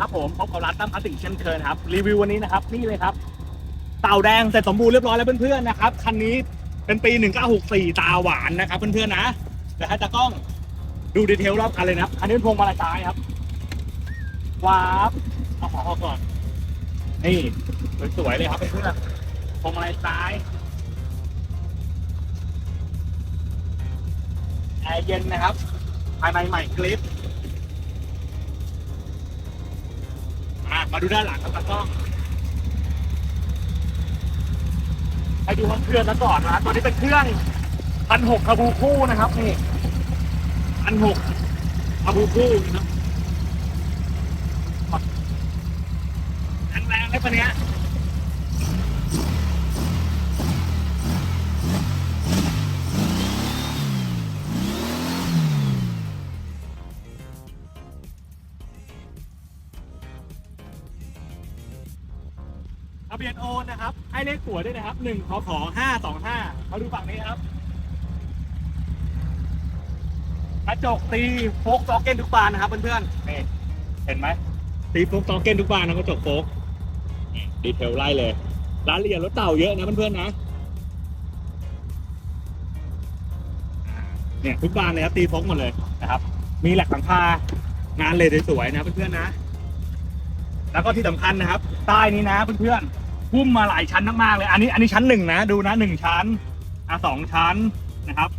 ครับผมพบกับร้านตั้มคลาสสิกเช่นเคยครับรีวิววันนี้นะครับนี่เลยครับ เต่าแดงเสร็จสมบูรณ์เรียบร้อยแล้วเพื่อนๆนะครับคันนี้เป็นปี 1964 ตาหวานนะครับ เพื่อนๆนะแต่ให้ตากล้องดูดีเทลรอบคันเลยนะครับคันนี้เป็นพวงมาลัยซ้ายครับว้าบเอาขอออกก่อนนี่สวยๆเลยครับเพื่อนๆพวงมาลัยซ้ายแอร์เย็นนะครับภายในใหม่คลิป มาดูด้านหลังครับตากล้องไปดูห้องเครื่องแล้วก่อนนะครับตอนนี้เป็นเครื่องพันหกคาบูคู่นะครับนี่พันหกคาบูคู่นะครับแรงแรงเลยปะเนี้ย ทะเบียนโอนนะครับ ให้เลขตัวด้วยนะครับหนึ่งขอขอห้าสองห้ามาดูฝั่งนี้ครับกระจกตีโฟกซอกเก้นทุกบานนะครับเพื่อนๆนี่เห็นไหมตีโฟกซอกเก้นทุกบานนะกระจกโฟกนี่ดีเทลไล่เลยรายละเอียดรถเต่าเยอะนะเพื่อนๆนะเนี่ยทุกบานเลยครับตีโฟกหมดเลยนะครับ มีแหลกหลังคางานเลยสวยๆนะเพื่อนๆนะ แล้วก็ที่สำคัญนะครับใต้นี้นะเพื่อนๆ พุ่มมาหลายชั้นมากๆเลย อันนี้อันนี้ชั้นหนึ่งนะ ดูนะหนึ่งชั้นอะสองชั้นนะครับ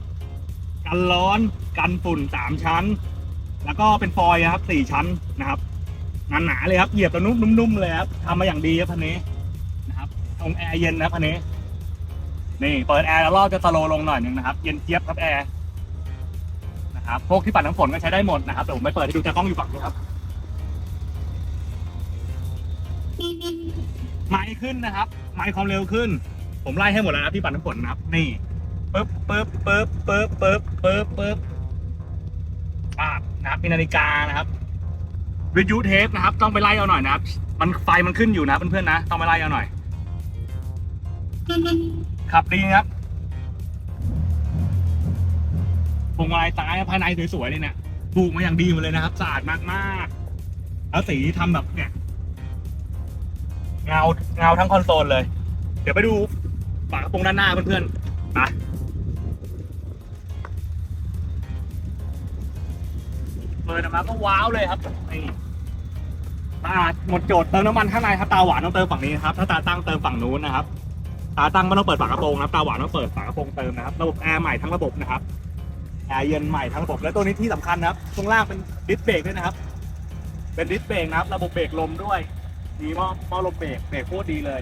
กันร้อนกันฝุ่นสามชั้น แล้วก็เป็นฟอยล์นะครับสี่ชั้นนะครับหนาๆเลยครับเหยียบตัวนุ่มๆเลยครับทำมาอย่างดีครับพันนี้นะครับตรงแอร์เย็นนะครับพันนี้ นี่เปิดแอร์แล้วรอบจะสโลลงหน่อยหนึ่งนะครับ เย็นเจี๊ยบครับแอร์นะครับพวกที่ปัดน้ำฝนก็ใช้ได้หมดนะครับเดี๋ยวผมไปเปิดให้ดูจะกล้องอยู่ฝั่งนี้ครับ ไม้ขึ้นนะครับ ไม้ความเร็วขึ้น ผมไล่ให้หมดแล้วนะที่ปัดน้ำฝนนะครับ นี่ปึ๊บปึ๊บปึ๊บปึ๊บปึ๊บปึ๊บปึ๊บอ่านะครับมีนาฬิกานะครับวิทยุเทปนะครับ ต้องไปไล่เอาหน่อยนะครับ มันไฟมันขึ้นอยู่นะเพื่อนๆนะ ต้องไปไล่เอาหน่อย ขับดีครับพวงมาลัยซ้ายภายในสวยๆเลยเนี่ยปลูกมาอย่างดีหมดเลยนะครับสะอาดมากๆแล้วสีทำแบบเนี่ย เงาเงาทั้งคอนโซลเลย เดี๋ยวไปดูฝากระโปรงด้านหน้าเพื่อนๆมาเปิดออกมาก็ว้าวเลยครับนี่ตาหมดโจทย์เติมน้ำมันข้างในครับตาหวานต้องเติมฝั่งนี้ครับถ้าตาตั้งเติมฝั่งนู้นนะครับ ตาตั้งไม่ต้องเปิดฝากระโปรงนะครับตาหวานต้องเปิดฝากระโปรงเติมนะครับระบบแอร์ใหม่ทั้งระบบนะครับแอร์เย็นใหม่ทั้งระบบและตัวนี้ที่สำคัญนะครับตรงล่างเป็นดิสเบรกด้วยนะครับ เป็นดิสเบรกนะครับ ระบบเบรกลมด้วย ดีหม้อหม้อลมเบรกเบรกโคตรดีเลย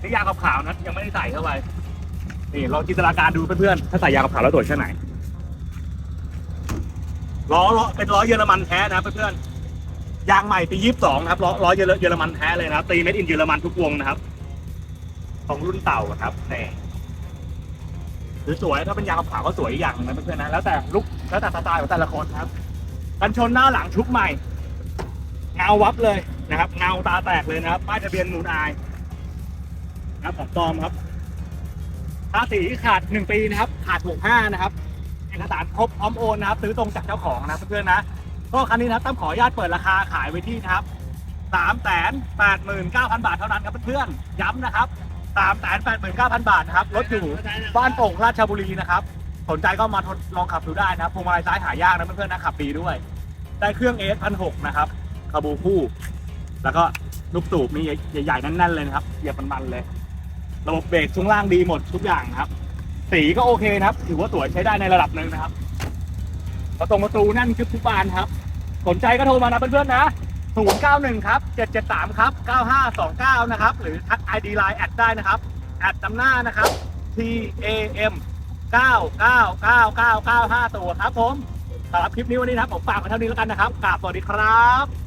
นี่ยางขาวๆนะยังไม่ได้ใส่เข้าไปนี่ลองจินตนาการดูเพื่อนๆถ้าใส่ยางขาวแล้วตรวจแค่ไหนล้อล้อเป็นล้อเยอรมันแท้นะเพื่อนๆยางใหม่ปียี่สิบสองครับล้อล้อเยอรมันแท้เลยนะตีเม็ดอินเยอรมันทุกวงนะครับ ของรุ่นเต่าครับนี่หรือสวยถ้าเป็นยางขาวก็สวยอย่างนึงนะเพื่อนๆนะแล้วแต่ลุกแล้วแต่สไตล์ของแต่ละคนครับกันชนหน้าหลังชุบใหม่เงาวับเลย นะครับเงาตาแตกเลยนะครับ ป้ายทะเบียนมูลอายนะครับของปลอมครับภาษีขาดหนึ่งปีนะครับ ขาดหกห้านะครับเอกสารครบพร้อมโอนนะครับซื้อตรงจากเจ้าของนะเพื่อนๆนะก็คันนี้นะครับต้องขออนุญาตเปิดราคาขายไว้ที่นะครับสามแสนแปดหมื่นเก้าพันบาทเท่านั้นครับเพื่อนๆย้ำนะครับสามแสนแปดหมื่นเก้าพันบาทนะครับรถอยู่บ้านโป่งราชบุรีนะครับ สนใจก็มาทดลองขับดูได้นะครับพวงมาลัยซ้ายหายากนะเพื่อนๆนะขับดีด้วย ได้เครื่องเอสพันหกนะครับคาบูคู่ แล้วก็ลูกสูบนี่ใหญ่ๆแน่นๆเลยนะครับเหยียบมันๆเลย ระบบเบรกช่วงล่างดีหมดทุกอย่างครับ สีก็โอเคนะครับ ถือว่าสวยใช้ได้ในระดับหนึ่งนะครับประตูประตูแน่นคึบทุกบานครับ สนใจก็โทรมานะเพื่อนๆนะ 091 ครับ 773 ครับ 9529 นะครับ หรือทัก ID Line แอดได้นะครับ แอดจำหน้านะครับ T A M 9999995ตัวครับผมสำหรับคลิปนี้วันนี้นะครับ ผมฝากไว้เท่านี้แล้วกันนะครับกราบสวัสดีครับ